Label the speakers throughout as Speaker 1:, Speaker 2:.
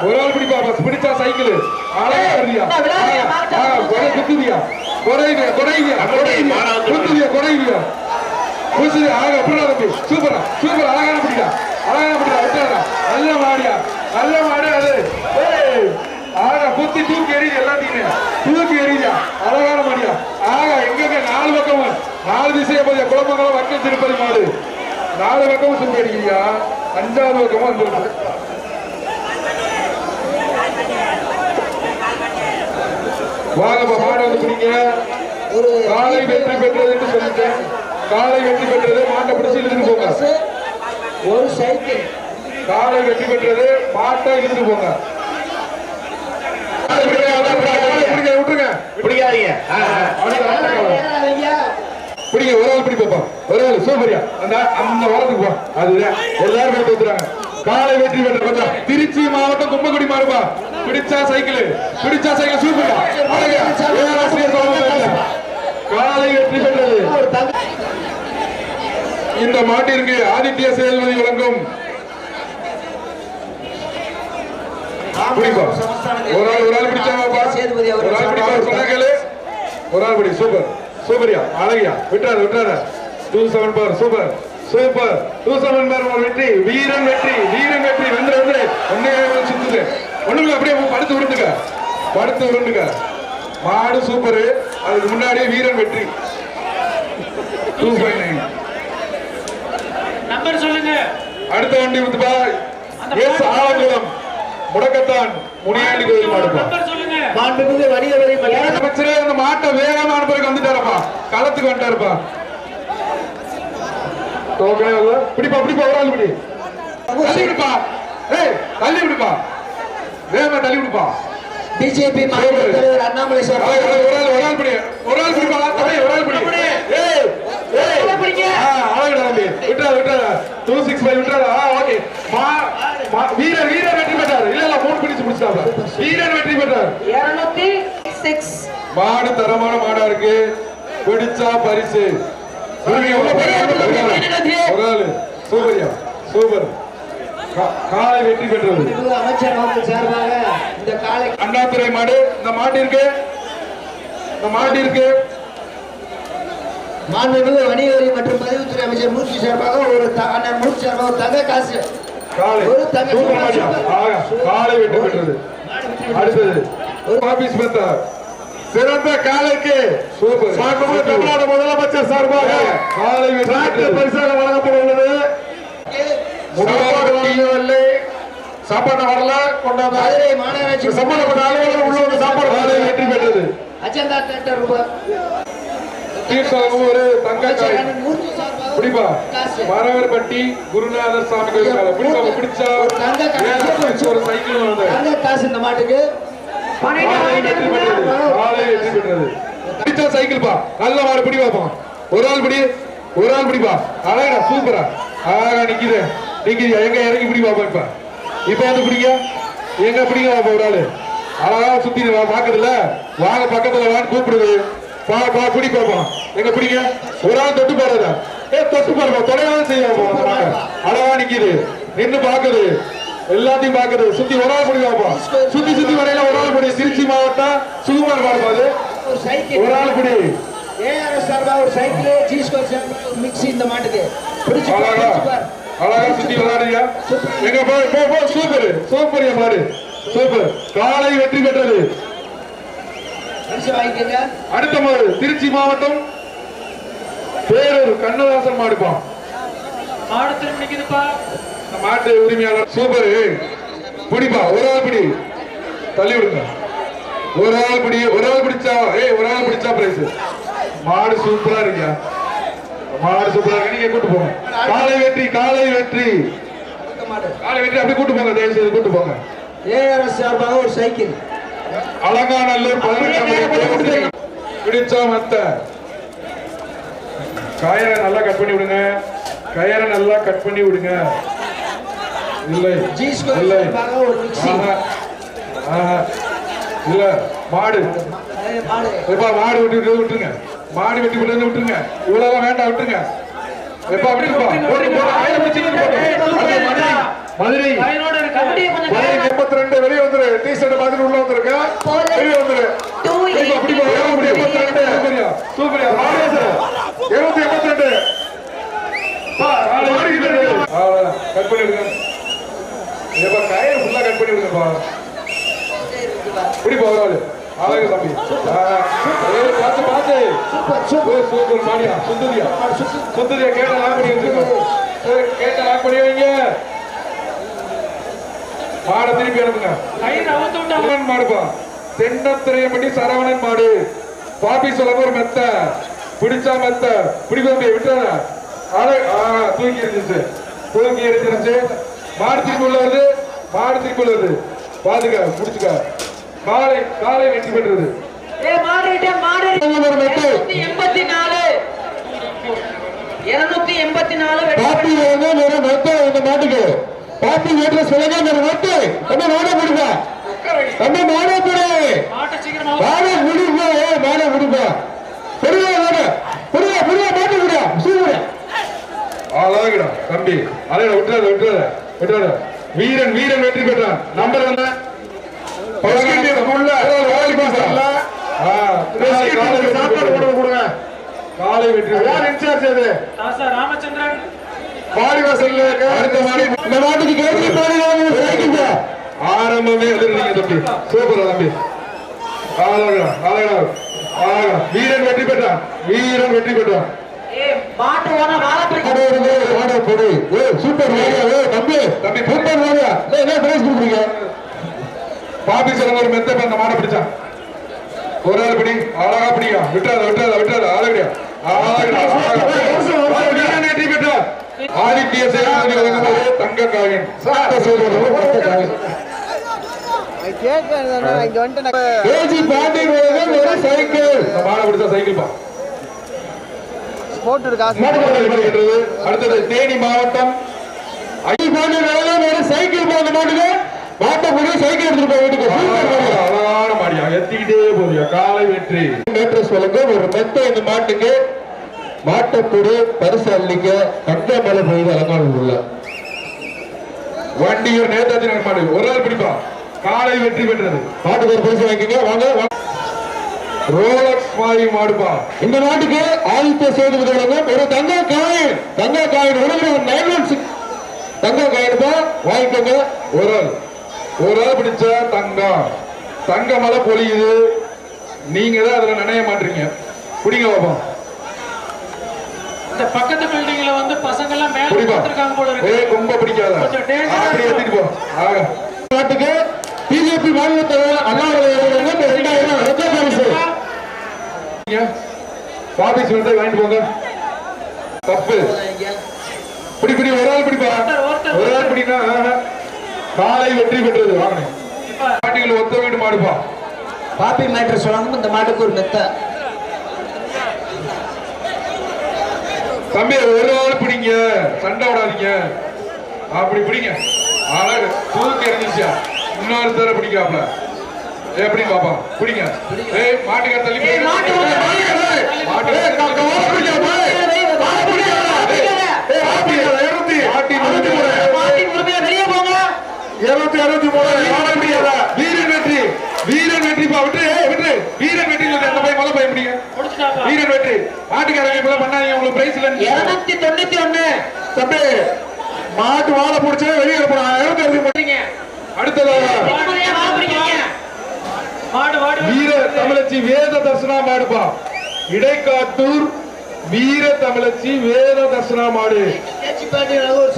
Speaker 1: ஒரு ஆள் பிடிப்பா பஸ் பிடிச்சா சைக்கிள் அழகா
Speaker 2: மாட்டா,
Speaker 1: கொடை குத்துதியா? கொடைவியா கொடைவியா கொடைவியா குத்துதியா கொடைவியா குத்துதி அழகா அப்படிடா தம்பி சூப்பரா சூப்பர் அழகான பிடிடா அழகான பிடிடா விட்டாடா நல்ல மாடியா நல்ல மாடு அது. ஏய், அழகா குத்தி தூக்கி எறியுது எல்லாத்தையுமே. தூக்கி எறியா அழகான மாடியா. ஆகா எங்கெங்க? நாலு பக்கமும் நாலு திசையை போதியா குழம்புகளும் வக்கம் திருப்பதி மாடு. நாலு பக்கமும் சுத்தி அடிக்கிறியா அஞ்சாவது பக்கமும் வந்துருக்கு வாங்கப்பா மாடு பிடிங்க.
Speaker 2: ஒரு
Speaker 1: காலை வெற்றி பெற்றது என்று சொல்லிட்டேன் காலை வெற்றி பெற்றது மாட்டை பிடிச்சு இழுத்துட்டு போங்க.
Speaker 2: ஒரு சைக்கிள்.
Speaker 1: காலை வெற்றி பெற்றது மாட்டை இழுத்துட்டு போங்க. விட்டுருங்க.
Speaker 3: பிடிக்காதீங்க.
Speaker 1: பிடிங்க ஒரு ஆள் பிடி பாப்பா ஒரு ஆள் சூப்பரியா அந்த அந்த வரதுக்கு போ. அதுதான் எல்லாரும் போய் காலை வெற்றி பெற்ற கொஞ்சம் திருச்சி மாவட்டம் கும்பகுடி மாறுபா பிடிச்சா சைக்கிள் பிடிச்சா சைக்கிள் சொல்லுங்க காலை வெற்றி பெற்றது. இந்த மாட்டிற்கு ஆதித்ய செயல்மதி வழங்கும். ஒரு ஆள் ஒரு ஆள்
Speaker 2: சேதுபதி
Speaker 1: ஒரு ஆள் பிடிப்பா
Speaker 2: சார்பாக
Speaker 1: சொன்னா கேளு. ஒரு ஆள் பிடி சூப்பர். சூப்பரியா? அழகியா? விட்டாரு விட்டாரு two seven four super. Super. Two seven four ஒரு வெற்றி. வீரன் வெற்றி. வீரன் வெற்றி. வந்து வந்து ஒன்னே சுத்துது ஒண்ணுங்க அப்படியே படுத்து உருண்டுங்க. படுத்து உருண்டுங்க. மாடு சூப்பர். அதுக்கு முன்னாடியே வீரன் வெற்றி. டூ ஃபைவ் நைன்
Speaker 4: நம்பர் சொல்லுங்க.
Speaker 1: அடுத்த வண்டி வந்துப்பா எஸ் ஆலங்குளம். முடக்கத்தான். முனியாண்டி கோயில் மாடுப்பா.
Speaker 4: நம்பர் சொல்லுங்க.
Speaker 2: மாண்புமிகு வணிக வரி மற்றும்
Speaker 1: அமைச்சரே அந்த மாட்டை வேகமா அனுப்புறதுக்கு வந்துட்டாரப்பா. களத்துக்கு வந்துட்டாருப்பா. பிடிப்பா பிடிப்பா ஒரு ஆள் பிடி. தள்ளி விடுப்பா. ஏய் தள்ளி விடுப்பா. வேகமா தள்ளி விடுப்பா
Speaker 2: பிஜேபி மாநில தலைவர் அண்ணாமலை சார்
Speaker 1: ஒரு ஆள், ஒரு ஆள் பிடி. ஒரு ஆள் பிடிப்பா? தம்பி ஒரு ஆள் பிடி. ஏய் ஏய்.
Speaker 2: பிடிங்க.
Speaker 1: ஆ அழகுடா தம்பி. விட்டுறா விட்டுறா டூ சிக்ஸ் ஃபைவ் விட்டுறா ஆ ஓகே. மா மா- வீரர் வீரர் வெற்றி பெற்றார். இல்ல இல்ல மூணு பிடிச்சு முடிச்சிட்டாப்ல. வீரர் வெற்றி பெற்றார். மாடு தரமான மாடா இருக்கு. பிடிச்சா பரிசு. சூரிய. ஒரு ஆளு. சூப்பரியா. சூப்பர். காலை வெற்றி பெற்றது.
Speaker 2: அமைச்சர் அவர்கள் சார்பாக இந்த காலை
Speaker 1: அண்ணாதுரை மாடு இந்த மாட்டு இருக்கு. இந்த மாட்டு இருக்கு.
Speaker 2: மாண்புமிகு வணிக வரி மற்றும் பதிவுத்துறை அமைச்சர் மூர்த்தி சார்பாக ஒரு அண்ணன் மூர்த்தி சார்பாக தங்க காசு. ஒரு தங்க
Speaker 1: காலை வெற்றி பெற்றது. அடுத்தது ஒரு ஆபீஸ் பத்தா. சிறந்த காலைக்கு தமிழ்நாடு முதலமைச்சர் சார்பாக காலை பரிசாக வழங்கப்பட உள்ளது. இல்லை சாப்பாடு வரல கொண்டாந்து
Speaker 2: மதுரை மாநகராட்சி
Speaker 1: சம்பந்தப்பட்ட அலுவலர் உள்ளவங்க சாப்பாடு காலை வெற்றி பெற்றது.
Speaker 2: அஜந்தா தேட்டர்
Speaker 1: தீர்த்தம் ஒரு பிடிப்பா? மரவர்பட்டி குருநாதர் சாமி கோயில் மேல. பிடிப்பா? பிடிச்சா?
Speaker 2: ஒரு
Speaker 1: சைக்கிள் வந்து.
Speaker 2: காசு இந்த மாட்டுக்கு.
Speaker 1: வெற்றி பெற்றது. காலை வெற்றி பெற்றது. பிடிச்சா சைக்கிள் பா. நல்ல மாடு பிடி பாப்போம் ஒரு ஆள் பிடி. ஒரு ஆள் பிடிப்பா. அழகா சூப்பரா. அழகா நிக்குது. நிக்குது எங்க இறங்கி பிடி பாப்போம் இப்ப. இப்ப வந்து பிடிங்க எங்க பிடிங்க பாப்போம் ஒரு ஆளு. அழகா சுத்தி வா பாக்குதுல்ல வாங்க பக்கத்துல வாங்க கூப்பிடுது. பா பா பிடி பாப்போம். எங்க பிடிங்க ஒரு ஆள் தொட்டு பாருதா ஏ தொட்டு பாருப்பா தொடையாத செய்ய அழகா நிக்குது. நின்னு பாக்குது எல்லாத்தையும் பாக்குது சுத்தி ஒரு ஆள் பிடி பாப்போம். சுத்தி சுத்தி வரையில ஒரு ஆள் பிடி திருச்சி மாவட்டம் சுகுமார் பாடுப்பாது
Speaker 2: ஒரு சைக்கிள்.
Speaker 1: ஒரு ஆள் பிடி
Speaker 2: ஏஆர்எஸ் சார்பாக ஒரு சைக்கிள் ஜி ஸ்கொயர் சார்பாக ஒரு மிக்ஸி இந்த மாட்டுக்கு. பிடிச்சு
Speaker 1: அழகா சுத்தி விளையாடுறியா எங்க போ போ போ சூப்பர். சூப்பர் பாரு சூப்பர். காலை வெற்றி பெற்றது. அடுத்த மாடு திருச்சி மாவட்டம். பேரூர் கண்ணதாசன் மாடுப்பான் மாட்டு உரிமையாளர். சூப்பர். பிடிப்பா ஒரு ஆள் பிடி. தள்ளி விடுங்க. ஒரு ஆள் பிடி ஒரு ஆள் பிடிச்சா ஏய் ஒரு ஆள் பிடிச்சா பிரைஸ் மாடு சூப்பரா இருக்கியா மாடு சூப்பரா நீங்க கூட்டு போங்க. காலை வெற்றி காலை வெற்றி. காலை வெற்றி அப்படியே கூட்டு போங்க தயவு செய்து கூட்டு போங்க.
Speaker 2: ஏஆர்எஸ் சார்பாக ஒரு சைக்கிள்.
Speaker 1: அலங்காநல்லூர் பதினெட்டாம் பிடிச்சா மத்த? கயரை நல்லா கட் பண்ணி விடுங்க. கயரை நல்லா கட் பண்ணி விடுங்க. இல்லை இல்லை. இல்ல மாடு.
Speaker 2: மாடு.
Speaker 1: விட்டுருங்க. மாடு வெட்டி விழுந்து விட்டுருங்க. இவ்வளவு வேண்டாம் விட்டுருங்க. எப்ப அப்படி மதுரை முப்பத்தி ரெண்டு வெளியே வந்துரு. டி ஷர்ட்
Speaker 4: மாதிரி உள்ள வந்துருங்க. வெளியே
Speaker 1: வந்துரு.
Speaker 4: அப்படி
Speaker 1: எண்பத்தி ரெண்டு சூப்பரியா இருநூத்தி எண்பத்தி கட் பண்ணி விடுங்க. எப்ப ஃபுல்லா கட் பண்ணி விடுங்க இப்படி போகிறாரு அழகு தம்பி. பார்த்து பார்த்து.
Speaker 2: Super super.
Speaker 1: சூப்பர் சூப்பர் மாடியா சுந்தரியா. சுந்தரியா கேட்ட லாக் பண்ணி வச்சுக்கோ சரி, கேட்ட லாக் பண்ணி வைங்க. மாடை திருப்பி அனுப்புங்க. மாடுப்பா தென்னத்திரையம்பட்டி சரவணன் மாடு. பாப்பி சொல்ல ஒரு மெத்த. பிடிச்சா மெத்த. பிடிக்க தம்பி விட்டுறாத. அழ ஆ தூக்கி இருந்துச்சு தூக்கி இருந்துருச்சு மாடு திருப்பி உள்ள வருது. மாடு திருப்பி உள்ள வருது. பாத்துக்க முடிச்சுக்க. காலை காலை வெற்றி பெற்றது.
Speaker 3: ஏ மாறி இருநூத்தி எண்பத்தி நாலு. இருநூத்தி எண்பத்தி நாலு
Speaker 2: பாப்பி வேணும் இந்த மாட்டுக்கு. பாப்பி வீட்டுல சொல்லுங்க ஒரு மெத்து என்ன மாட கொடுங்க. நம்ம மாட கொடு மாட முடிப்பா ஏ மாட முடிப்பா புரியா மாட புரியா புரியா மாட்டு புரியா சூப்பர்
Speaker 1: அழகுடா தம்பி. அழகுடா விட்டுறாத விட்டுறாத விட்டுறாத. வீரன் வீரன் வெற்றி பெற்றான். நம்பர் என்ன?
Speaker 2: கொடுங்க கொடுங்க
Speaker 1: காலை வெற்றி.
Speaker 2: யார் இன்சார்ஜ் அது?
Speaker 4: ராமச்சந்திரன்.
Speaker 2: மாடி வாசல்ல
Speaker 1: அடுத்த மாடி
Speaker 2: இந்த மாட்டுக்கு கேள்வி
Speaker 1: ஆரம்பமே எதிர்நீங்க தம்பி. சூப்பரா தம்பி. அழகுடா அழகுடா அழகுடா வீரன் வெற்றி பெற்றான். வீரன் வெற்றி பெற்றான்.
Speaker 2: சூப்பர் தம்பி.
Speaker 1: தம்பி.
Speaker 2: சூப்பர் என்ன பிரைஸ் கொடுக்குறீங்க?
Speaker 1: சொல்லுங்க ஒரு மெத்த அந்த மாடை பிடிச்சான் ஒரு ஆள் பிடி அழகா பிடிக்கா. விட்டுறாத விட்டுறாத விட்டுறாத பெற்றான் ஆதித்ய சேனாதிபதி வழங்கும்போது தங்க பிடிச்சா
Speaker 2: போடு.
Speaker 1: வெற்றி பெற்றது அடுத்தது தேனி மாவட்டம்.
Speaker 2: ஒரு சைக்கிள் போன மாட்டுக்கு. மாட்டை போடு சைக்கிள் எடுத்துட்டு போய் வீட்டுக்கு.
Speaker 1: அழகான மாடியா எத்திக்கிட்டே போதியா காலை வெற்றி.
Speaker 2: மேட்ரு சொல்லுங்க ஒரு மெத்த இந்த மாட்டுக்கு. மாட்டப்பொடி பரிசு அள்ளிக்க தங்க மேல போய் அலங்காரம் உள்ள.
Speaker 1: வண்டியூர் நேதாஜி நகர் மாடு. ஒரு ஆள் பிடிப்பா. காலை வெற்றி பெற்றது.
Speaker 2: மாட்டுக்கு ஒரு பரிசு வாங்கிக்கங்க வாங்க.
Speaker 1: ரோலக்ஸ் மாறி மாடுப்பா.
Speaker 2: இந்த நாட்டுக்கு ஆதித்ய வழங்கும் ஒரு தங்க காயின். தங்க காயின் ஒரு நைன் ஒன் சிக்ஸ். தங்க காயின் தான் வாங்கிக்கோங்க.
Speaker 1: ஒரு ஆள். ஒரு ஆள் பிடிச்ச தங்கம். தங்க மலை பொழியுது. நீங்க தான் அதுல நினைய மாட்டீங்க. பிடிங்க பாப்போம்.
Speaker 4: இந்த பக்கத்து பில்டிங்ல வந்து பசங்க எல்லாம் மேல கொடுத்துருக்காங்க போல இருக்கு.
Speaker 1: ஏய் கொம்ப பிடிக்காத. அப்படி. ஏத்திட்டு போ. ஆக.
Speaker 2: நாட்டுக்கு பிஜேபி மாநில தலைவர் அண்ணாமலை அவர்கள் வந்து பரிசு
Speaker 1: வாங்கிட்டு போங்க தப்பு பிடி பிடி ஒரு ஆள் பிடிப்பா
Speaker 4: ஒருத்தர், ஒருத்தர்,
Speaker 1: ஒரு ஆள் பிடினா ஆஹா. காலை வெற்றி பெற்றது வாங்க. பாட்டிகள் ஒத்த வீடு மாடுப்பா
Speaker 2: பாப்பி மேட்ரு சொல்லாம இந்த மாட்டுக்கு ஒரு மெத்த.
Speaker 1: தம்பி ஒரு ஆள் பிடிங்க. சண்டை விடாதீங்க. அப்படி பிடிங்க. அழகு. தூக்கி எறிஞ்சிச்சா இன்னொரு தர பிடிக்காப்ல எப்படி பாப்பா? பிடிங்க. ஏய் மாட்டுக்கார தள்ளி
Speaker 3: மாட்டு
Speaker 1: மாட்டு. மாட்டு பிடிக்காத, ஏய். ஏய், மாட்டு பிடிக்காத, இருநூத்தி. மாட்டி இருநூத்தி மூணு.
Speaker 3: மாட்டின் உரிமையை வெளியே போங்க
Speaker 1: இருநூத்தி அறுபத்தி மூணு. வீரன் வெற்றி. வீரன் வெற்றிப்பா விட்டு விட்டு. வீரன் வெற்றி இல்லை அந்த பையன் முதல்ல பையன் பிடிங்க. வீரன் வெற்றி. மாட்டுக்காரங்க இப்பெல்லாம் பண்ணாதீங்க. உங்களுக்கு பிரைஸ் இல்லைன்னு
Speaker 3: இருநூத்தி தொண்ணூத்தி ஒண்ணு.
Speaker 1: தம்பி மாட்டு வாழை பிடிச்சா வெளியே போறான் இருபத்தி அஞ்சு
Speaker 3: சரிங்க.
Speaker 1: அடுத்ததாக வீர தமிழச்சி வேத தர்சனா மாடுப்பா. இடைக்காட்டூர் வீர தமிழச்சி வேத தர்சனா மாடு.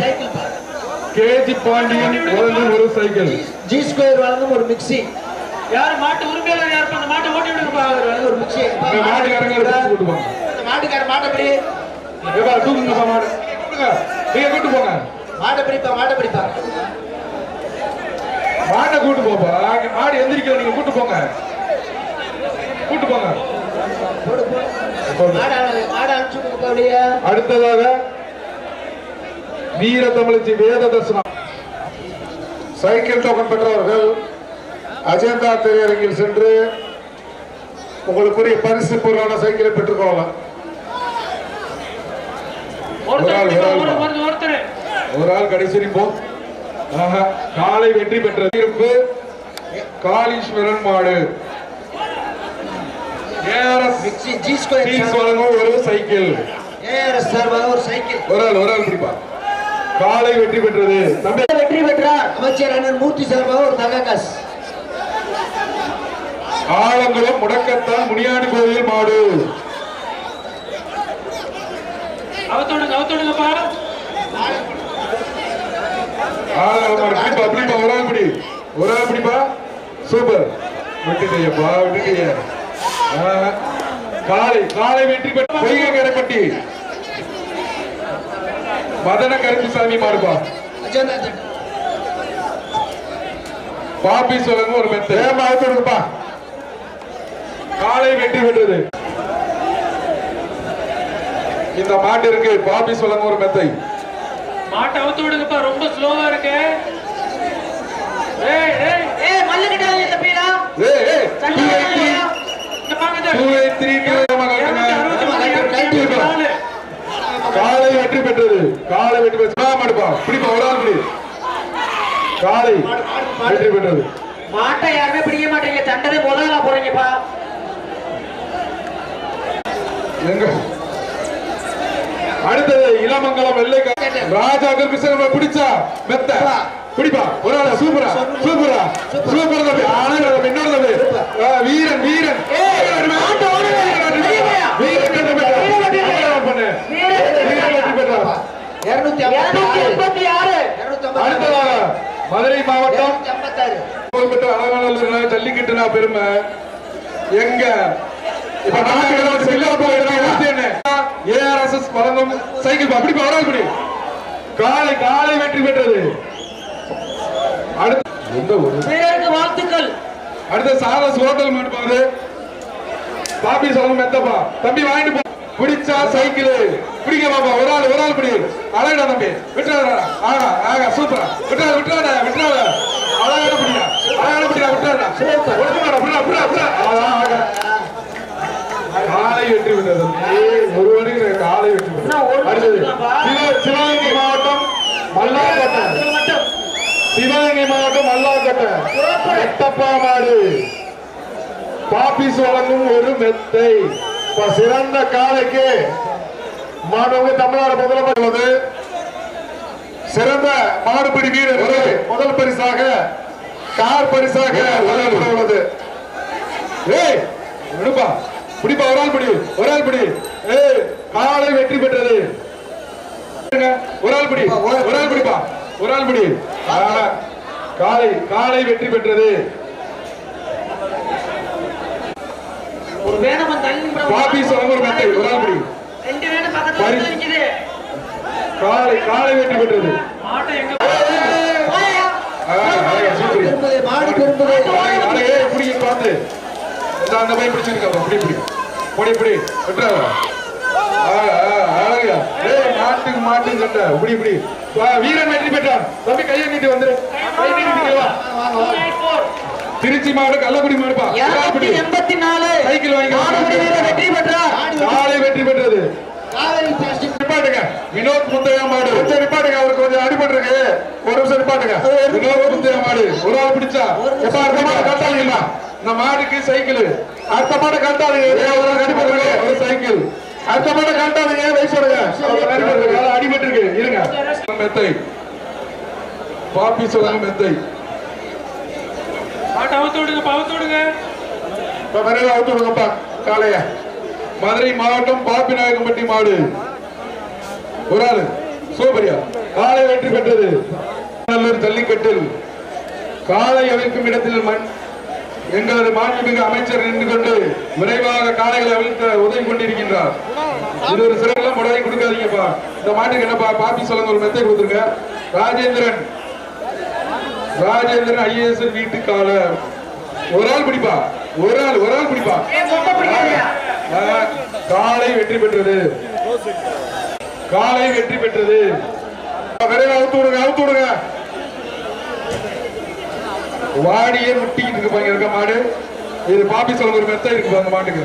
Speaker 2: சைக்கிள்
Speaker 1: கேஜி பாண்டியன் வழங்கும் ஒரு சைக்கிள்.
Speaker 2: ஜி ஸ்கொயர் வழங்கும் ஒரு மிக்சி
Speaker 4: யார் மாட்டு உரிமையாளர் யார்? அந்த மாட்டை ஓட்டி விடுங்கப்பா
Speaker 2: வழங்கும் ஒரு மிக்சி
Speaker 1: இந்த மாட்டுக்காரங்க கூட்டு போங்க
Speaker 2: மாட்டுக்கார மாட்டப்படி
Speaker 1: ஏப்பா, தூக்குங்கப்பா மாடு. நீங்க கூட்டு போங்க.
Speaker 2: மாட்டை பிடிப்பா மாட்டை பிடிப்பா.
Speaker 1: மாட்டை கூட்டு போப்பா மாடு எந்திரிக்கல நீங்க கூட்டு போங்க. கூட்டு போங்க.
Speaker 2: போடு போடு மாடு அனு- மாடு அனுப்பிச்சு விடுங்கப்பா அப்படியே
Speaker 1: அடுத்ததாக வீர தமிழச்சி வேத தர்சனம்
Speaker 5: சைக்கிள் டோக்கன் பெற்றவர்கள் அஜந்தா திரையரங்கில் சென்று உங்களுக்குரிய பரிசு பொருளான சைக்கிளை பெற்றுக்கொள்ளலாம்.
Speaker 1: ஒரு ஆள்,
Speaker 4: ஒருத்தர்
Speaker 1: ஒரு ஆள். கடைசி நிற்போம் காலை வெற்றி பெற்ற இருப்பு காளீஸ்வரன் மாடு ஒரு சைக்கிள்.
Speaker 2: ஒரு
Speaker 1: ஆள் ஒரு ஆள் பிடிப்பா. காலை வெற்றி பெற்றது.
Speaker 3: வெற்றி பெற்றார். அமைச்சர் அண்ணன் மூர்த்தி சார்பாக ஒரு தங்க காசு
Speaker 1: ஆலங்குளம் முடக்கத்தான் முனியாண்டி கோயில் மாடு.
Speaker 4: அவுத்துடுங்க அவுத்துடுங்கப்பா
Speaker 1: ஆலங்குளம் மாடு பிடிப்பா பிடிப்பா ஒரு ஆள் பிடி. ஒரு ஆள் பிடிப்பா. சூப்பர். விட்டுட்டீங்கப்பா விட்டுட்டீங்க ஆ, காலை காலை வெற்றி பெற்ற பொய்கை கரைப்பட்டி. மதன கருப்புசாமி மாறுபா பாபி சொல்லுங்க ஒரு மெத்து.
Speaker 5: கொடுப்பா?
Speaker 1: காலை வெட்டி விடுறது இந்த மாட்டிற்கு பாபி சொல்லுங்க ஒரு மெத்தை.
Speaker 4: மாட்டை அவுத்து விடுங்கப்பா ரொம்ப ஸ்லோவா இருக்கு. ஏய் ஏய்.
Speaker 3: ஏய் மல்லுகிட்டாதீங்க தம்பிடா
Speaker 1: ஏய் ஏய்
Speaker 4: 2 3
Speaker 1: காலை வெற்றி பெற்றது. காலை வெற்றி பெற்றது மாடுப்பா. பிடிப்பா ஒரு ஆள் பிடி. காலை வெற்றி பெற்றது.
Speaker 3: மாட்டை யாருமே பிடிக்க மாட்டீங்க. தண்டனை முதல்ல போறீங்கப்பா.
Speaker 1: எங்க? அடுத்தது இளமங்கலம் வெள்ளை ராஜா கிருஷ்ணன் பிடிச்சா மெத்த. பிடிப்பா ஒரு ஆள் சூப்பரா சூப்பரா. சூப்பரா தம்பி. ஆனா தம்பி இன்னொரு தம்பி. வீரன் வீரன் வீரன்
Speaker 3: மாட்டை ஓடுங்க.
Speaker 1: வீரன் வெற்றி பெற்றார். அவ்வளவுதான் பண்ணு. வீரன் வெற்றி பெற்றார்.
Speaker 3: இருநூத்தி எண்பத்தி ஆறு
Speaker 1: அடுத்ததாக மதுரை மாவட்டம் அலங்காநல்லூர்ல ஜல்லிக்கட்டுனா பெருமை. எங்க? இப்ப போயிருக்காங்க ஏஆர்எஸ்எஸ் வழங்கும் சைக்கிள் அப்படி வராது இப்படி காலை காலை வெற்றி பெற்றது. அடுத்து எந்த ஒரு
Speaker 3: வாழ்த்துக்கள்.
Speaker 1: அடுத்த சாரஸ் ஹோட்டல் மாட்டுப்பாரு பாப்பி சொல்லணும் மெத்தப்பா. தம்பி வாங்கிட்டு பிடிச்சா சைக்கிள். பிடிக்க பாப்பா ஒரு ஆள் ஒரு ஆள் பிடி. அழகடா தம்பி. விட்டுறாடா ஆகா ஆகா சூப்பரா விட்டுறாத விட்டுறாத விட்டுறாத. அழகான பிடிடா. அழகான பிடிடா விட்டுறாடா விட்டுறா விட்டுறா அழகா ஆகா. காலை வெற்றி ஏய், ஒரு மணிக்கு காலை வெற்றி
Speaker 3: ஒரு
Speaker 1: அடுத்தது சிவகங்கை மாவட்டம் மல்லாக்கோட்டை
Speaker 3: இது மட்டும்.
Speaker 1: சிவகங்கை மாவட்டம் மல்லாக்கட்டை எட்டப்பா மாடு. பாப்பிஸ் வழங்கும் ஒரு மெத்தை.
Speaker 5: சிறந்த காலைக்கு மாணவங்க தமிழ்நாடு முதலமைச்சர் உள்ளது. சிறந்த மாடுபிடி வீரருக்கு முதல் பரிசாக கார் பரிசாக உள்ளது.
Speaker 1: ஏய் விடுப்பா. பிடிப்பா ஒரு ஆள் பிடி ஒரு ஆள் பிடி. ஏய் காலை வெற்றி பெற்றது. ஒரு ஆள் பிடி ஒரு ஆள் பிடிப்பா. ஒரு ஆள் பிடி. காலை காலை வெற்றி பெற்றது.
Speaker 3: ஒரு வேணவன் தள்ளி
Speaker 1: ஒரு மெத்தை ஒரு ஆள் பிடி.
Speaker 3: ரெண்டு வேணும் பக்கத்துல
Speaker 1: பரி-
Speaker 3: வந்து நிக்குது
Speaker 1: காலை காலை வெற்றி பெற்றது
Speaker 4: மாட்டை எங்க.
Speaker 3: மாடு
Speaker 1: பார்த்து. அந்த பையன் பிடிச்சிருக்காப்பா, பிடி, பிடி. பிடி, பிடி. ஏய், மாட்டுக்கு சண்டை. வீரன் வெற்றி பெற்றான் தம்பி கையை நீட்டி வந்துரு கை நீட்டி வா திருச்சி மாவட்டம் கள்ளக்குடி பிடி.
Speaker 3: எண்பத்தி நாலு
Speaker 1: சைக்கிள் வாங்கி
Speaker 3: வெற்றி பெற்றார்.
Speaker 1: வெற்றி பெற்றது. நிப்பாட்டுங்க. வினோத் முத்தையா மாடு.
Speaker 5: கொஞ்சம் நிப்பாட்டுங்க. அவருக்கு கொஞ்சம் அடிபட்டு இருக்கு ஒரு நிமிஷம் நிப்பாட்டுங்க.
Speaker 1: வினோத் முத்தையா மாடு. ஒரு ஆள் பிடிச்சா. எப்ப அடுத்த மாடு கட்டாதீங்களா இந்த மாடுக்கு சைக்கிள்.
Speaker 5: அடுத்த மாடு கட்டாதீங்க. ஒரு ஆள்
Speaker 1: ஒரு சைக்கிள்.
Speaker 5: அடுத்த மாடு கட்டாதீங்க. வயசு விடுங்க
Speaker 1: அடிபட்டிருக்கு. அடிபட்டிருக்கு. இருங்க. மெத்தை. பாப்பி சொல்லுங்க மெத்தை.
Speaker 4: ஆட்டை அவுத்து விடுங்கப்பா அவுத்து விடுங்க.
Speaker 5: இப்ப விரைவில் அவுத்து விடுங்கப்பா காலைய
Speaker 1: மதுரை மாவட்டம் பாப்பி நாயக்கம்பட்டி மாடு. ஒரு ஆளு சூப்பரியா காலை வெற்றி பெற்றது. நல்லூர் ஜல்லிக்கட்டில் காலை அவிழ்க்கும் இடத்தில் மண். எங்களது மாண்புமிகு அமைச்சர் நின்று கொண்டு விரைவாக காளைகளை அவிழ்த்த உதவி கொண்டிருக்கின்றார். இது ஒரு சிறந்த உடனே கொடுக்காதீங்கப்பா. இந்த மாட்டுக்கு என்னப்பா பாப்பி சொல்லுங்க ஒரு மெத்தை கொடுத்துருங்க. ராஜேந்திரன் ராஜேந்திரன் ஐஏஎஸ் வீட்டு கால ஒரு ஆள் பிடிப்பா? ஒரு ஆள் ஒரு ஆள் பிடிப்பா? காலை வெற்றி பெற்றது. காலை வெற்றி பெற்றது.
Speaker 5: விரைவில் அவுத்து விடுங்க அவுத்து விடுங்க.
Speaker 1: வாடியே முட்டிக்கிட்டு இருக்கு பாருங்க இருக்க மாடு? இது பாப்பி சொல்ல ஒரு மெத்த இருக்கு பாருங்க மாட்டுக்கு.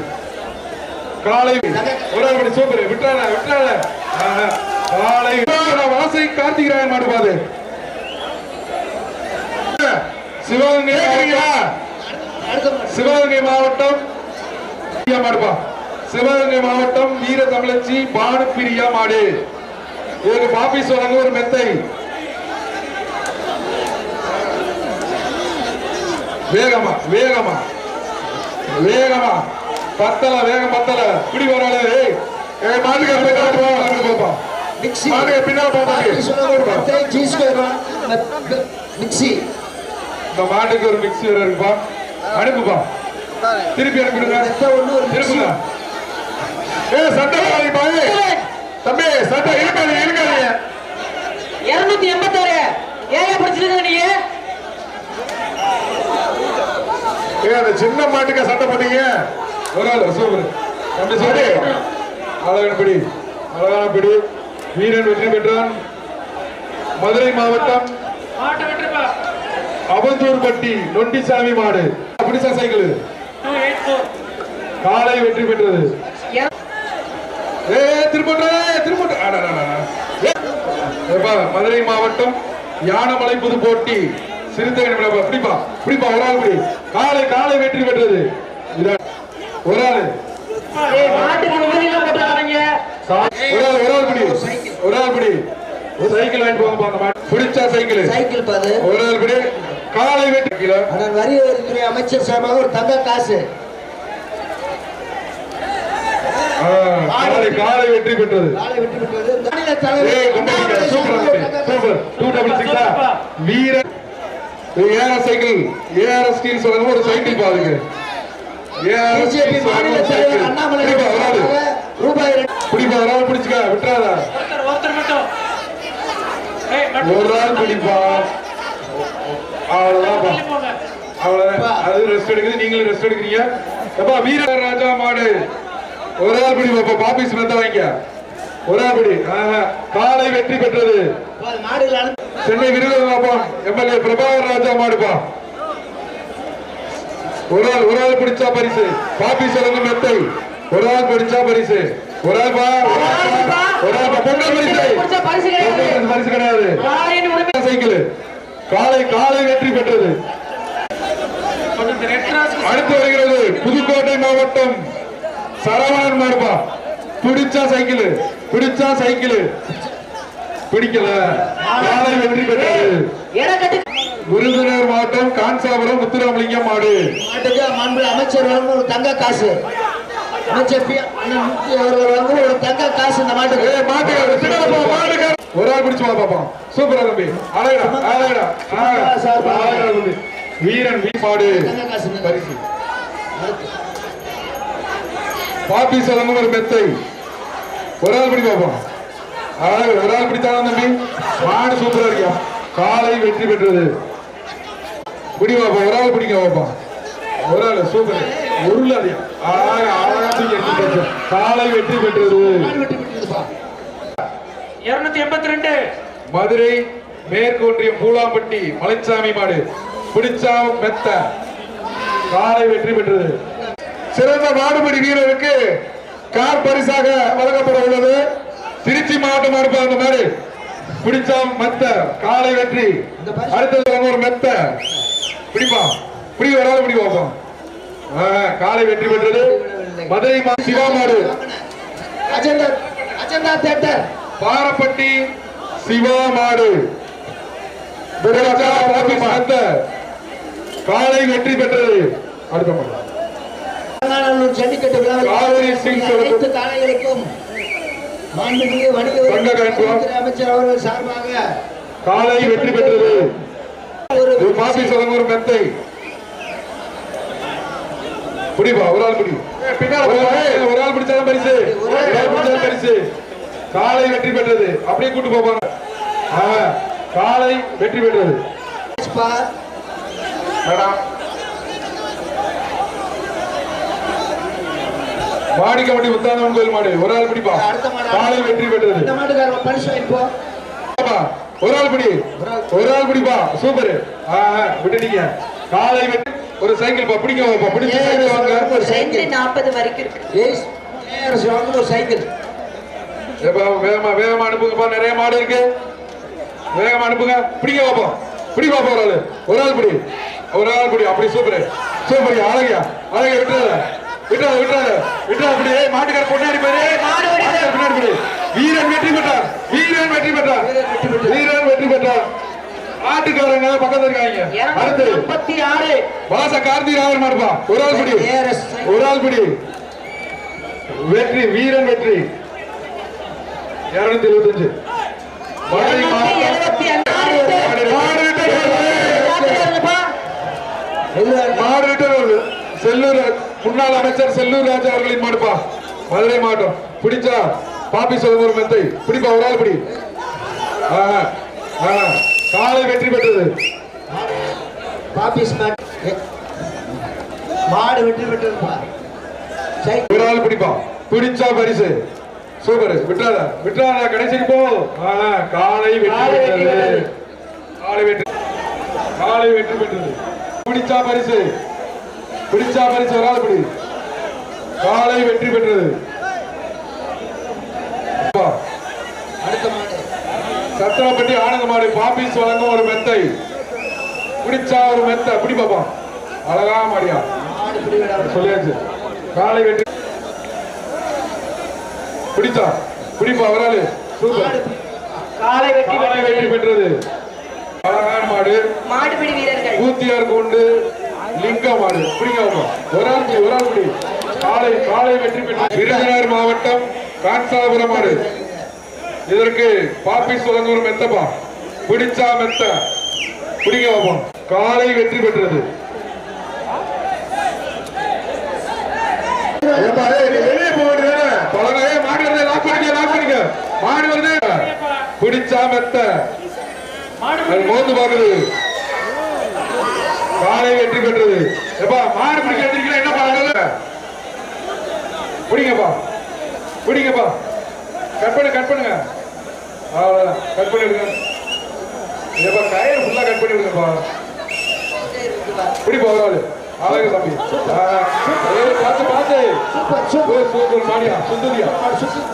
Speaker 1: காலை ஒரு ஆள் படி சூப்பர். விட்டாத ஆஹா. காலை வாசை கார்த்திகராயன் மாடு பாது. சிவகங்கை மாவட்டம். சிவகங்கை மாவட்டம். சிவகங்கை வீர தமிழச்சி பானு பிரியா மாடு. இதுக்கு பாபிஸ் வழங்க ஒரு மெத்தை. வேகமா வேகமா. வேகமா. பத்தல வேகம் பத்தல. இப்படி வராளே ஏய் போப்பா.
Speaker 2: மிக்ஸி.
Speaker 1: போப்பா
Speaker 2: ஸ்கொயர் மிக்ஸி.
Speaker 1: இந்த மாட்டுக்கு ஒரு மிக்ஸி வேற இருக்குப்பா. அனுப்புப்பா. திருப்பி அனுப்பிடுங்க. திருப்புங்க. ஏ சட்டை வாங்கிப்பா ஏய். தம்பி சட்டை இருக்காது இருக்காது
Speaker 3: இருநூத்தி எண்பத்தாறு. ஏன் படிச்சிருக்க நீ?
Speaker 1: ஏ அந்த சின்ன மாட்டுக்கு சட்டை போட்டீங்க. ஒரு ஆள் சூப்பர். தம்பி சரி. அழகான பிடி. அழகான பிடி. வீரன் வெற்றி பெற்றான். மதுரை மாவட்டம் அவந்தூர்பட்டி நொண்டிசாமி மாடு. அப்படிசா சைக்கிள்.
Speaker 4: டூ எயிட் ஃபோர்
Speaker 1: காலை வெற்றி பெற்றது. ஏ திருப்பன்ற திருப்பன்ற மதுரை மாவட்டம் யானமலை புதுக்கோட்டி. சிறுத்தை பிடிப்பா பிடிப்பா ஒரு ஆள் பிடி காலை காலை வெற்றி பெற்றது. ஒரு ஆளு. ஒரு ஆள் ஒரு ஆள் பிடி ஒரு ஆள் பிடி சைக்கிள் வாங்கிட்டு போங்க மாட்டு பிடிச்சா சைக்கிள்.
Speaker 2: சைக்கிள் பாது.
Speaker 1: ஒரு ஆள் பிடி காலை
Speaker 2: ஆனால் வரி வரித்துறை அமைச்சர் சார்பாக ஒரு தங்க காசு.
Speaker 1: காலை வெற்றி பெற்றது.
Speaker 2: காலை வெற்றி பெற்றது. மாநில
Speaker 1: ஏய், கொண்டாடிக்க. சூப்பர் தம்பி. சூப்பர். டூ டபுள் சிக்ஸா? வீரன் ஏஆர் சைக்கிள் ஏஆர் ஸ்டீல் சொல்லுங்க. ஒரு சைக்கிள். பாருங்க பிடிப்பா, ஒரு ஆளு. பிடிச்சுக்க. விட்டுறாத. ஒரு ஆள் பிடிப்பா. அவ்வளவுதான் அது ரெஸ்ட் எடுக்குது நீங்களும் ரெஸ்ட் எடுக்கிறீங்க எப்பா வீர ராஜா மாடு ஒரு ஆள் பிடி பாப்பா பாபிஸ் மெத்த ஒரு ஆள் காலை வெற்றி பெற்றது
Speaker 2: மாடுகள்
Speaker 1: சென்னை எம்எல்ஏ பிரபாகர் ராஜா மாடுப்பா ஒரு ஆள் ஒரு ஆள் பிடிச்சா பரிசு பாப்பி சொல்லுங்க மெத்தை ஒரு ஆள் பிடிச்சா பரிசு ஒரு ஆள் பா ஒரு ஆள் பொங்கல் பரிசு
Speaker 3: பரிசு கிடையாது.
Speaker 1: சைக்கிள் காலை காலை வெற்றி பெற்றது. அடுத்து வருகிறது புதுக்கோட்டை மாவட்டம் சரவணன் மார்பா. பிடிச்சா சைக்கிள் பிடிச்சா சைக்கிள். பிடிக்கல. காலை வெற்றி பெற்றது. விருதுநகர் மாவட்டம் காஞ்சாபுரம் முத்துராமலிங்கம் மாடு.
Speaker 2: அமைச்சர் ஒரு தங்க காசு. ஒரு தங்க காசு இந்த மாட்டுக்கு.
Speaker 1: மாட்டுக்கார. ஒரு ஆள் பிடிச்சு பாப்போம் சூப்பரா தம்பி. அழகடா அழகடா. அழகடா தம்பி. வீரன் வீ மாடு
Speaker 2: தங்க காசு. இந்த
Speaker 1: பரிசு. பாப்பி சலங்கம் ஒரு மெத்தை. ஒரு ஆள் பிடி பார்ப்போம் அழகு ஒரு ஆள் பிடித்தாலும் தம்பி? மாடு சூப்பரா இருக்கியா? காலை வெற்றி பெற்றது. பிடி பார்ப்போம் ஒரு ஆள் பிடிக்க பார்ப்போம் ஒரு ஆள் சூப்பர். உருளாதியா அழகா அழகா தூக்கி எடுத்து போச்சு. காலை வெற்றி பெற்றது.
Speaker 4: இருநூத்தி எண்பத்தி ரெண்டு.
Speaker 1: மதுரை மேற்கு ஒன்றியம் பூலாம்பட்டி மலைச்சாமி மாடு. பிடிச்சா மெத்த. காலை வெற்றி பெற்றது. சிறந்த மாடுபிடி வீரருக்கு கார் பரிசாக வழங்கப்பட உள்ளது. திருச்சி மாவட்டம் மாடுப்பா அந்த மாடு. பிடிச்சா மெத்த. காலை வெற்றி. அடுத்தது ஒரு மெத்த. பிடிப்பா பிடி வராது பிடி பார்ப்போம் ஆ, காலை வெற்றி பெற்றது மதுரை மா- சிவா மாடு
Speaker 2: அஜெண்டா தேட்டர்
Speaker 1: பாரப்பட்டி சிவா மாடு பிறகு ராபி மத்த. காலை வெற்றி பெற்றது. அடுத்த
Speaker 2: ஜல்லிக்கட்டு விழாவில் காளைகளுக்கும் மாண்புமிகு வணிக அமைச்சர் அவர்கள் சார்பாக
Speaker 1: காலை வெற்றி பெற்றது.
Speaker 2: ஒரு
Speaker 1: சொல்லுங்க ஒரு மெத்தை. பிடிப்பா ஒரு ஆள் பிடி. ஒரு ஆள் பிடிச்சாலும் பரிசு. ஒரு ஆள் பிடிச்சாலும் பரிசு. காலை வெற்றி பெற்றது. அப்படியே கூட்டு போவாங்க காலை வெற்றி பெற்றது. மேடம் மாடிக்கமட்டி முத்தாந்தவன் கோயில் மாடு. ஒரு ஆள் பிடிப்பா.
Speaker 2: மாடு.
Speaker 1: காலை வெற்றி பெற்றது. ஒரு ஆள் பிடி ஒரு ஆள் பிடிப்பா சூப்பர். விட்டுட்டீங்க. காலை வெற்றி ஒரு சைக்கிள் பா பிடிக்க வாப்பா பிடிச்ச சைக்கிள் வாங்க.
Speaker 2: ஒரு சைக்கிள்.
Speaker 3: நாற்பது வரைக்கும் இருக்கு.
Speaker 2: ஏய், ஏஆர்எஸ் வாங்கணும் ஒரு சைக்கிள்.
Speaker 1: ஏப்பா, வேகமா வேகமா அனுப்புங்கப்பா நிறைய மாடு இருக்கு. வேகமா அனுப்புங்க. பிடிக்க வாப்பா பிடி பாப்பா ஒரு ஆளு. ஒரு ஆள் பிடி. ஒரு ஆள் பிடி. அப்படி சூப்பர் சூப்பர் அழகியா. அழகியா விட்டுறாத. விட்டுறாத விட்டுறாத. விட்டுறாத பிடி. ஏய், மாட்டுக்கார பொண்ணாடி போயிரு
Speaker 3: மாடு
Speaker 1: மாட்டுக்கார பின்னாடி போயிரு வீரன் வெற்றி பெற்றார். வீரன் வீரன் வெற்றி பெற்றார். வீரன் வெற்றி பெற்றார். ஆட்டுக்காரங்க பக்கத்துல இருக்காங்க. அடுத்து
Speaker 3: எண்பத்தி ஆறு.
Speaker 1: வாச கார்த்திக் ராயர் மாடுப்பா ஒரு ஆள் பிடி. ஒரு ஆள் பிடி. வெற்றி வீரன் வெற்றி. இருநூத்தி ரிட்டர்ன் செல்லூர். முன்னாள் அமைச்சர் செல்லூர் ராஜா அவர்களின் மாடுப்பா. மதுரை மாவட்டம். பிடிச்சா பாப்பி சொல்லுங்க மெத்தை. பிடிப்பா ஒரு ஆள் பிடி. ஆஹா, ஆஹா. காலை வெற்றி பெற்றது.
Speaker 2: பாபிஸ் மேட் வெற்றி சை
Speaker 1: ஒரு ஆள் பிடிப்பா. பிடிச்சா பரிசு. சூப்பர். விட்டுறாத. விட்டுறாத. கடைசிக்கு போ. காலை வெற்றி பெற்றது.
Speaker 3: பெற்றது.
Speaker 1: காலை வெற்றி காலை வெற்றி பெற்றது. பிடிச்சா பரிசு. பிடிச்சா பரிசு. ஒரு ஆள் பிடி. காலை வெற்றி பெற்றது அப்பா,
Speaker 2: அடுத்த மாடு
Speaker 1: சத்திரப்பட்டி ஆனந்த மாடு பாபிஸ் வழங்கும் ஒரு மெத்தை. பிடிச்சா ஒரு மெத்தை. பிடி பாப்பா. அழகா மாடியா. சொல்லியாச்சு. காலை வெற்றி பிடிச்சா பிடிப்பா வராது சூப்பர்.
Speaker 3: காலை வெற்றி
Speaker 1: காலை வெற்றி
Speaker 3: பெற்றது.
Speaker 1: அழகான மாடு.
Speaker 3: மாடுபிடி வீரர்கள்.
Speaker 1: பூத்தியார் கொண்டு. லிங்க மாடு. பாப்பா. ஒரு ஆள் ஒரு ஆள் பிடி காலை காலை வெற்றி பெற்றது விருதுநகர் மாவட்டம் கான்சாபுரம் மாடு. இதற்கு பாப்பி சுதந்திரம் ஒரு மெத்தப்பா. பிடிச்சா மெத்த. பிடிங்க பாப்போம் காலை வெற்றி பெற்றது. பிடிச்சா மெத்த.
Speaker 4: மாடு
Speaker 1: மோந்து பாக்குது காலை வெற்றி பெற்றது. எப்பா மாடு பிடிக்க எடுத்துருக்கீங்க என்ன பாருங்க பிடிங்கப்பா. பிடிங்கப்பா. கட் பண்ணு கட் பண்ணுங்க. அவ்வளவுதான். கட் பண்ணி விடுங்க ஏப்பா கயிறு ஃபுல்லா கட் பண்ணி விடுங்கப்பா ஒரு ஆளு. அழகு தம்பி. பார்த்து பார்த்து. Super super. மாடியா சுந்தரியா.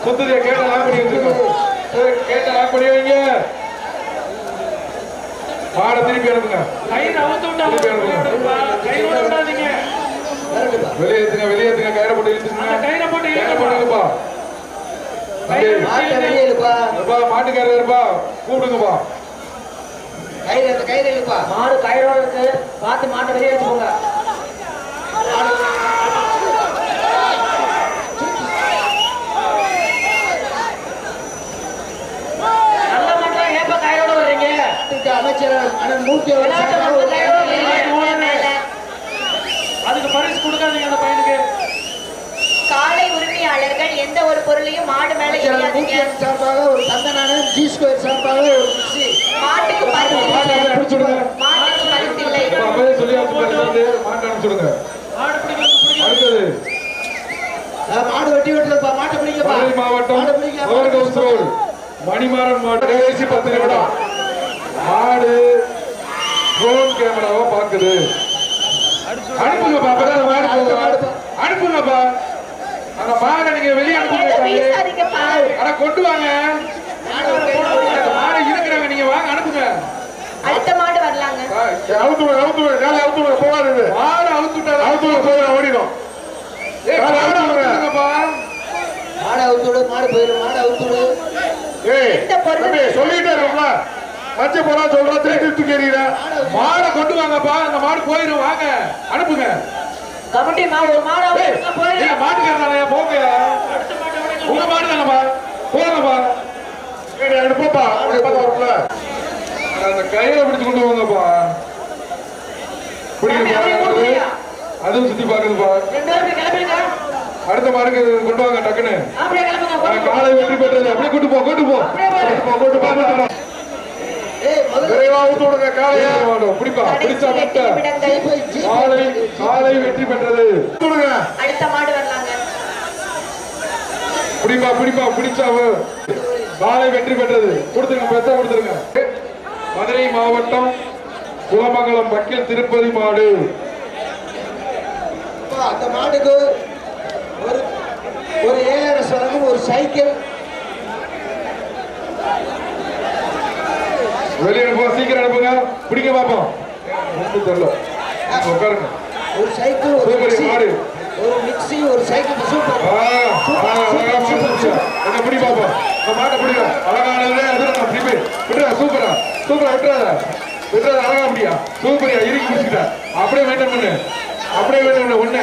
Speaker 1: சுந்தரியா கேட்ட லாக் பண்ணி வச்சிருக்கோம் கேட்ட லாக் பண்ணி வைங்க. மாடை திருப்பி அனுப்புங்க.
Speaker 4: கயிறோட விடாதீங்க.
Speaker 1: வெளியேத்துங்க வெளியேத்துங்க கயிறை போட்டு இழுத்துங்க.
Speaker 4: கயிறை போட்டு
Speaker 1: கயிறை
Speaker 4: இழுக்கப்பா.
Speaker 1: போட்டுங்கப்பா
Speaker 4: கயிறை
Speaker 1: தம்பி,
Speaker 2: மாட்டை வெளியே இழுப்பா
Speaker 1: எப்பா மாட்டுக்காரர் இருப்பா. கூப்பிடுங்கப்பா.
Speaker 2: கயிறு அந்த கயிறு இழுப்பா.
Speaker 3: மாடு கயிறோட இருக்கு. பார்த்து மாட்டை வெளியே வச்சுக்கோங்க.
Speaker 4: அதுக்கு பரிசு கொடுக்காதீங்க அந்த பையனுக்கு.
Speaker 6: உரிமையாளர்கள் எந்த ஒரு பொருளையும் மாடு மேல
Speaker 2: சார்பாக ஒரு தங்க நாணயம் ஜி ஸ்கொயர் சார்பாக ஒரு மிக்சி
Speaker 6: மாட்டுக்கு
Speaker 1: விடுங்க
Speaker 6: மாட்டுக்கு பரிசு இல்லை.
Speaker 1: அடுத்தது.
Speaker 2: மாடு வெட்டி விட்டுருப்பா மாட்டை பிடிங்கப்பா.
Speaker 1: மதுரை மாவட்டம் மணிமாறன் மாடு கடைசி பத்து நிமிடம். மாடு ட்ரோன் கேமராவை பார்க்குது. அனுப்புங்கப்பா. அனுப்புங்கப்பா. அந்த மாடை நீங்க வெளியே அனுப்புங்க ஆனா கொண்டு வாங்க. மாடை இருக்கிறாங்க நீங்க வாங்க அனுப்புங்க.
Speaker 6: அடுத்த மாடு வரலாங்க.
Speaker 5: அவுத்து விடு, அவுத்து விடு, காலை அவுத்து விடு, போகாது இது.
Speaker 1: மாடு அவுத்து
Speaker 5: அவுத்து விடு, போயிடும், ஓடிடும்.
Speaker 1: ஏய், மாடை அவுத்துங்கப்பா.
Speaker 2: மாடை அவுத்துடு மாடு போயிடும் மாடு அவுத்துடு.
Speaker 5: ஏய்,
Speaker 6: எந்த பொருளும்
Speaker 5: தம்பி, சொல்லிட்டே இருக்கோம்ல. மச்ச போடா சொல்றோம், திருப்பி தூக்கி எறிகிற.
Speaker 1: மாடை கொண்டு வாங்கப்பா அந்த மாடு போயிடும் வாங்க அனுப்புங்க.
Speaker 3: கமிட்டி மா ஒரு மாடு
Speaker 1: மாட்டுக்காரனாலயா போங்க. உங்க மாடு தானப்பா போங்கப்பா
Speaker 5: அனுப்புப்பா, அப்படி பார்த்தா வரும்ல.
Speaker 1: அந்த கயிறை பிடிச்சு கொண்டு வாங்கப்பா.
Speaker 3: போறியா?
Speaker 1: அதுவும் சுத்தி பாக்குதுப்பா அடுத்த மாடுக்கு கொண்டு வாங்க டக்குன்னு. காலை வெற்றி பெற்றது. அப்படியே கூட்டு போ கூட்டு போ. கூட்டு போ கூட்டு போ. கூட்டு போ
Speaker 2: ஏய் முதல்ல
Speaker 5: விரைவா அவுத்து விடுங்க, காளையை.
Speaker 1: ஏறு மாடு, பிடிப்பா பிடிச்சா
Speaker 2: ஜி
Speaker 1: காலை காலை வெற்றி பெற்றது.
Speaker 5: அவுத்து விடுங்க.
Speaker 6: அடுத்த மாடு வரலாங்க.
Speaker 1: பிடிப்பா பிடிப்பா பிடிச்சா காலை வெற்றி பெற்றது. கொடுத்துருங்க பெத்த கொடுத்துருங்க. மதுரை மாவட்டம் குலமங்கலம் வக்கீல் திருப்பதி மாடு.
Speaker 2: அப்பா, அந்த மாட்டுக்கு ஒரு ஒரு ஏஆர்எஸ் வழங்கும் ஒரு சைக்கிள்
Speaker 1: வெளியே அனுப்புங்க சீக்கிரம் அனுப்புங்க பிடிக்க பார்ப்போம் ஒன்றும் தெரியல உட்காருங்க
Speaker 2: ஒரு சைக்கிள் ஒரு
Speaker 1: சூப்பர். மாடு
Speaker 2: ஒரு மிக்ஸி ஒரு சைக்கிள் சூப்பர்.
Speaker 1: என்ன பிடி பாப்போம் இந்த மாட்டை பிடிடா அழகானதே அது நம்ம பிடிப்பு விட்டுறா சூப்பரா சூப்பரா விட்டுறாத விட்டுறாத அழகா அப்படியா சூப்பரியா இறுக்கி பிடிச்சிக்கிட்ட அப்படியே மெயின்டைன் பண்ணு அப்படியே மெயின்டைன் பண்ணு ஒண்ணு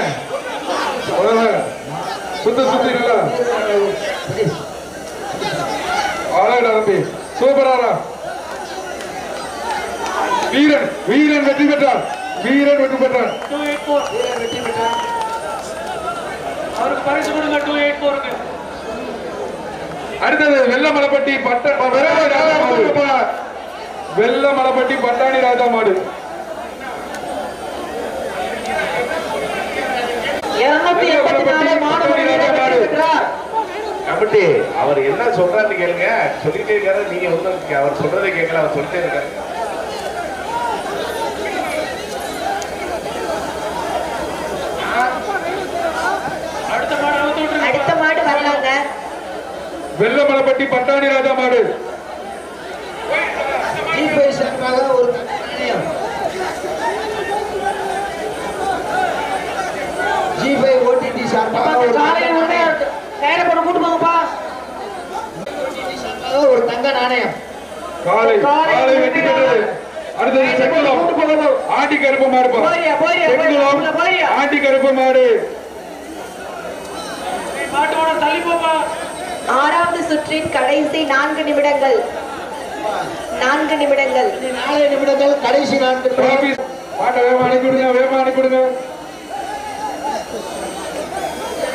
Speaker 1: சுத்த சுத்தி நல்லா அழகா தம்பி சூப்பராரா வீரன் வீரன் வெற்றி பெற்றான் வீரன் வெற்றி பெற்றான்
Speaker 4: டூ எயிட் ஃபோர் அவருக்கு பரிசு கொடுங்க டூ எயிட் ஃபோருக்கு
Speaker 1: அடுத்தது வெள்ளமலைப்பட்டி பட்ட வெள்ளமலைப்பட்டி பட்டாணி ராஜா மாடு
Speaker 3: வெற்றி பெற்றார்.
Speaker 5: அவர் என்ன சொல்றாருன்னு கேளுங்க. சொல்லிட்டே இருக்காரு நீங்க வந்து அவர் சொல்றதை கேட்கல அவர் சொல்லிட்டே இருக்காரு
Speaker 4: அடுத்த மாடு அவுத்து விட்டுருங்க
Speaker 6: அடுத்த மாடு வரலாங்க
Speaker 1: வெள்ளமலைப்பட்டி பட்டாணி ராஜா மாடு
Speaker 2: ஒரு ஜிபே ஓடிடி சார்பாக தங்க நாணயம்.
Speaker 1: காலை காலை வெற்றி பெற்றது அடுத்தது ஆண்டி கருப்பு மாடு
Speaker 3: போறியா
Speaker 1: ஆண்டி கருப்பு மாடு
Speaker 4: மாட்டு மாட தள்ளி போப்பா
Speaker 6: ஆறாவது சுற்றின் கடைசி நான்கு நிமிடங்கள். நான்கு நிமிடங்கள்.
Speaker 2: நாலு நிமிடங்கள் கடைசி நான்கு
Speaker 1: மாட்டை வேகமா அனுப்பிவிடுங்க வேகமா அனுப்பிவிடுங்க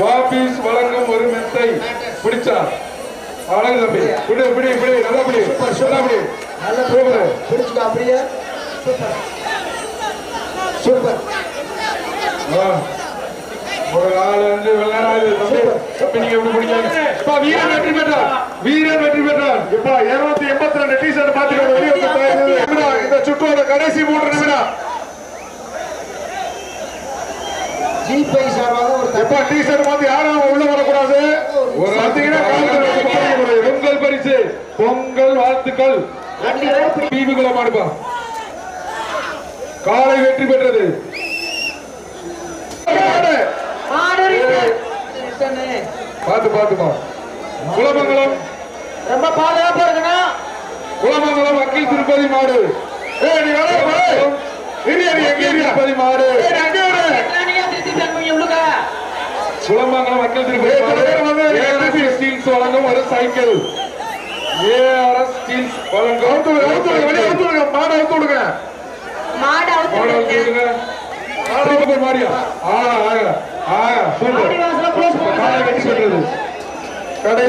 Speaker 1: வாபீஸ் வழங்கும் ஒரு மெத்தை. பிடிச்சா? அழகு தம்பி. பிடி பிடி பிடி நல்லா பிடி நல்லா பிடி
Speaker 2: நல்ல
Speaker 1: சூப்பர்.
Speaker 2: பிடிச்சுக்கோ அப்படியே. சூப்பர். சூப்பர்
Speaker 1: ஆ. ஒரு நாள் வந்து நீங்க எப்படி பிடிக்காங்க இப்ப வீரன் வெற்றி பெற்றார். வீரன் வெற்றி பெற்றார்.
Speaker 5: இப்ப இருநூத்தி எண்பத்தி ரெண்டு டி ஷர்ட். நிமிடம், இந்த சுற்றோட கடைசி மூன்று நிமிடம்
Speaker 2: ஜிபே சார்பாக ஒரு
Speaker 5: டி ஷர்ட் மாத்தி யாரும் உள்ள வரக்கூடாது
Speaker 1: ஒரு. பொங்கல் பரிசு. பொங்கல் வாழ்த்துக்கள். தீவுகளை மாடுப்பா. காலை வெற்றி பெற்றது. பார்த்து பார்த்துப்பா குலமங்கலம்.
Speaker 3: ரொம்ப பாதுகாப்பா இருக்கணும்.
Speaker 1: குலமங்கலம் வக்கீல் திருப்பதி மாடு.
Speaker 5: ஏய், நீ வர, வர. இரியா, நீ எங்க இரியா?
Speaker 1: திருப்பதி மாடு. குலமங்கலம் வக்கீல் திருப்பதி மாடு. ஸ்டீல்ஸ் வழங்கும் ஒரு சைக்கிள் ஏஆர்எஸ் ஸ்டீல்ஸ் வழங்கும்
Speaker 5: அவுத்து விடுங்க, அவுத்து விடுங்க, வெளியே அவுத்து விடுங்க, மாடை அவுத்து விடுங்க.
Speaker 6: மாடு அவுத்து
Speaker 1: மாடு
Speaker 6: விடுங்க.
Speaker 1: வந்துருங்க சூப்பர் மாரியா ஆ ஆ ஆ சூப்பர்
Speaker 3: ஆடி வாசல க்ளோஸ்
Speaker 1: காலை வெற்றி பெற்றது கடைசி